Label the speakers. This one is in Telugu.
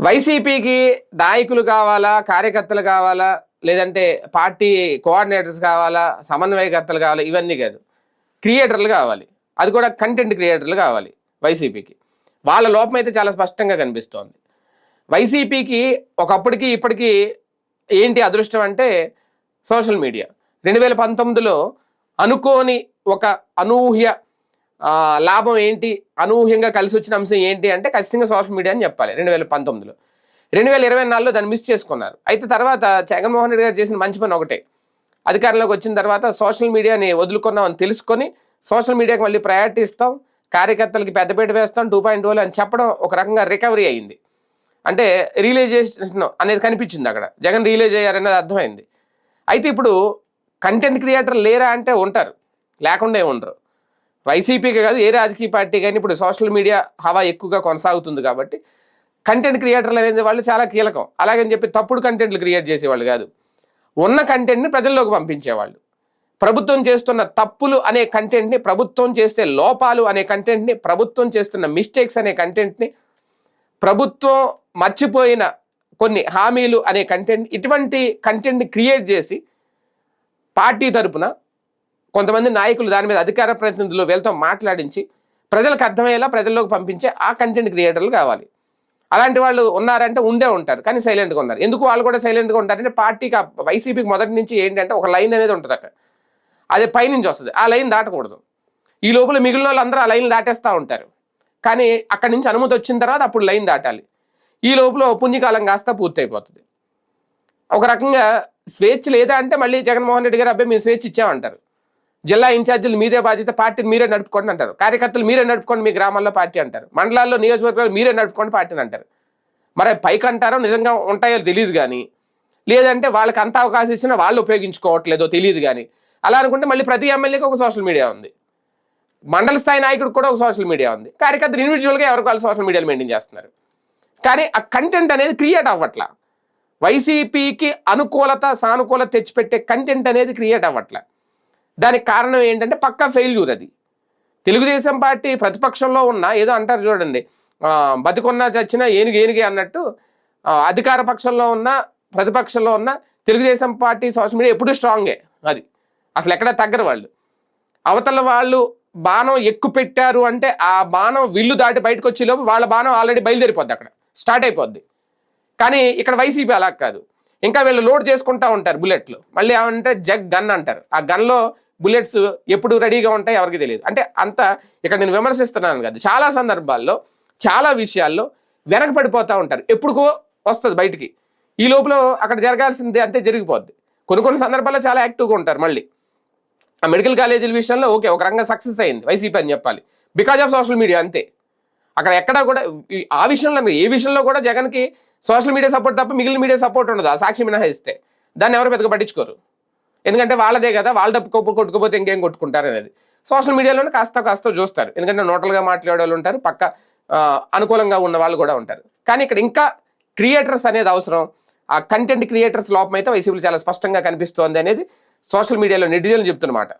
Speaker 1: వైసీపీకి నాయకులు కావాలా కార్యకర్తలు కావాలా లేదంటే పార్టీ కోఆర్డినేటర్స్ కావాలా సమన్వయకర్తలు కావాలా ఇవన్నీ కాదు. క్రియేటర్లు కావాలి. అది కూడా కంటెంట్ క్రియేటర్లు కావాలి వైసీపీకి. వాళ్ళ లోపం అయితే చాలా స్పష్టంగా కనిపిస్తోంది. వైసీపీకి ఒకప్పటికి ఇప్పటికీ ఏంటి అదృష్టం అంటే సోషల్ మీడియా. రెండు వేల పంతొమ్మిదిలో అనుకోని ఒక అనూహ్య లాభం ఏంటి? అనూహ్యంగా కలిసి వచ్చిన అంశం ఏంటి అంటే ఖచ్చితంగా సోషల్ మీడియా అని చెప్పాలి రెండు వేల పంతొమ్మిదిలో. రెండు వేల ఇరవై నాలుగులో దాన్ని మిస్ చేసుకున్నారు. అయితే తర్వాత జగన్మోహన్ రెడ్డి గారు చేసిన మంచి పని ఒకటే. అధికారంలోకి వచ్చిన తర్వాత సోషల్ మీడియాని వదులుకున్నామని తెలుసుకొని సోషల్ మీడియాకి మళ్ళీ ప్రయారిటీ ఇస్తాం కార్యకర్తలకి పెద్దపీట వేస్తాం టూ పాయింట్ అని చెప్పడం ఒక రకంగా రికవరీ అయింది. అంటే రియలైజేషన్ అనేది కనిపించింది అక్కడ. జగన్ రియలైజ్ అయ్యారనేది అర్థమైంది. అయితే ఇప్పుడు కంటెంట్ క్రియేటర్ లేరా అంటే ఉంటారు. లేకుండా ఉండరు. వైసీపీకి కాదు ఏ రాజకీయ పార్టీ కానీ ఇప్పుడు సోషల్ మీడియా హవా ఎక్కువగా కొనసాగుతుంది కాబట్టి కంటెంట్ క్రియేటర్లు అనేది వాళ్ళు చాలా కీలకం. అలాగని చెప్పి తప్పుడు కంటెంట్లు క్రియేట్ చేసేవాళ్ళు కాదు. ఉన్న కంటెంట్ని ప్రజల్లోకి పంపించేవాళ్ళు. ప్రభుత్వం చేస్తున్న తప్పులు అనే కంటెంట్ని ప్రభుత్వం చేస్తే లోపాలు అనే కంటెంట్ని ప్రభుత్వం చేస్తున్న మిస్టేక్స్ అనే కంటెంట్ని ప్రభుత్వం మర్చిపోయిన కొన్ని హామీలు అనే కంటెంట్ ఇటువంటి కంటెంట్ని క్రియేట్ చేసి పార్టీ తరపున కొంతమంది నాయకులు దాని మీద అధికార ప్రతినిధులు వీళ్ళతో మాట్లాడించి ప్రజలకు అర్థమయ్యేలా ప్రజల్లోకి పంపించే ఆ కంటెంట్ క్రియేటర్లు కావాలి. అలాంటి వాళ్ళు ఉన్నారంటే ఉండే ఉంటారు కానీ సైలెంట్గా ఉన్నారు. ఎందుకు వాళ్ళు కూడా సైలెంట్గా ఉంటారంటే పార్టీకి ఆ వైసీపీకి మొదటి నుంచి ఏంటంటే ఒక లైన్ అనేది ఉంటుందట. అది పైనుంచి వస్తుంది. ఆ లైన్ దాటకూడదు. ఈ లోపల మిగిలిన వాళ్ళందరూ ఆ లైన్ దాటేస్తూ ఉంటారు. కానీ అక్కడి నుంచి అనుమతి వచ్చిన తర్వాత అప్పుడు లైన్ దాటాలి. ఈ లోపల పుణ్యకాలం కాస్త పూర్తయిపోతుంది. ఒక రకంగా స్వేచ్ఛ లేదా అంటే మళ్ళీ జగన్మోహన్ రెడ్డి గారు అబ్బాయి మేము స్వేచ్ఛ ఇచ్చామంటారు. జిల్లా ఇన్ఛార్జీలు మీదే బాధ్యత పార్టీని మీరే నడుపుకోండి అంటారు. కార్యకర్తలు మీరే నడుపుకోండి మీ గ్రామాల్లో పార్టీ అంటారు. మండలాల్లో నియోజకవర్గాలు మీరే నడుపుకోండి పార్టీని అంటారు. మరి పైకి అంటారో నిజంగా ఉంటాయో తెలియదు కానీ లేదంటే వాళ్ళకి అంత అవకాశం ఇచ్చినా వాళ్ళు ఉపయోగించుకోవట్లేదో తెలియదు కానీ అలా అనుకుంటే మళ్ళీ ప్రతి ఎమ్మెల్యేకి ఒక సోషల్ మీడియా ఉంది. మండల స్థాయి నాయకుడికి కూడా ఒక సోషల్ మీడియా ఉంది. కార్యకర్తలు ఇండివిజువల్గా ఎవరికి వాళ్ళు సోషల్ మీడియాలు మెయింటైన్ చేస్తున్నారు. కానీ ఆ కంటెంట్ అనేది క్రియేట్ అవ్వట్లా. వైసీపీకి అనుకూలత సానుకూలత తెచ్చిపెట్టే కంటెంట్ అనేది క్రియేట్ అవ్వట్లే. దానికి కారణం ఏంటంటే పక్కా ఫెయిల్యూర్ అది. తెలుగుదేశం పార్టీ ప్రతిపక్షంలో ఉన్న ఏదో అంటారు చూడండి బతికున్నా చచ్చినా ఏనుగు ఏనుగే అన్నట్టు అధికార పక్షంలో ఉన్న ప్రతిపక్షంలో ఉన్న తెలుగుదేశం పార్టీ సోషల్ మీడియా ఎప్పుడూ స్ట్రాంగే అది. అసలు ఎక్కడ తగ్గరు వాళ్ళు. అవతల వాళ్ళు బాణం ఎక్కువ పెట్టారు అంటే ఆ బాణం విల్లు దాటి బయటకు వచ్చేలోపు వాళ్ళ బాణం ఆల్రెడీ బయలుదేరిపోద్ది అక్కడ. స్టార్ట్ అయిపోద్ది. కానీ ఇక్కడ వైసీపీ అలా కాదు. ఇంకా వీళ్ళు లోడ్ చేసుకుంటా ఉంటారు బుల్లెట్లు. మళ్ళీ ఏమంటే జగ్ గన్ అంటారు. ఆ గన్లో బుల్లెట్స్ ఎప్పుడు రెడీగా ఉంటాయి ఎవరికి తెలియదు. అంటే అంత ఇక్కడ నేను విమర్శిస్తున్నాను కదా చాలా సందర్భాల్లో చాలా విషయాల్లో వెనకపడిపోతూ ఉంటారు. ఎప్పుడుకో వస్తుంది బయటికి. ఈ లోపల అక్కడ జరగాల్సిందే అంతే జరిగిపోద్ది. కొన్ని కొన్ని సందర్భాల్లో చాలా యాక్టివ్గా ఉంటారు మళ్ళీ. ఆ మెడికల్ కాలేజీల విషయంలో ఓకే ఒక రంగం సక్సెస్ అయింది వైసీపీ అని చెప్పాలి. బికాజ్ ఆఫ్ సోషల్ మీడియా అంతే. అక్కడ ఎక్కడా కూడా ఈ- ఆ విషయంలో ఏ విషయంలో కూడా జగన్కి సోషల్ మీడియా సపోర్ట్ తప్ప మిగిలిన మీడియా సపోర్ట్ ఉండదు. ఆ సాక్షి మినహాయిస్తే. దాన్ని ఎవరు పెద్దగా పట్టించుకోరు. ఎందుకంటే వాళ్ళదే కదా వాళ్ళ డబ్బు కొప్పు కొట్టుకోపోతే ఇంకేం కొట్టుకుంటారు అనేది. సోషల్ మీడియాలోనే కాస్త కాస్త చూస్తారు. ఎందుకంటే నోటల్గా మాట్లాడే వాళ్ళు ఉంటారు పక్క అనుకూలంగా ఉన్న వాళ్ళు కూడా ఉంటారు. కానీ ఇక్కడ ఇంకా క్రియేటర్స్ అనేది అవసరం. ఆ కంటెంట్ క్రియేటర్స్ లోపం అయితే వైసీపీలో చాలా స్పష్టంగా కనిపిస్తోంది అనేది సోషల్ మీడియాలో నెటిజన్లు చెప్తున్నమాట.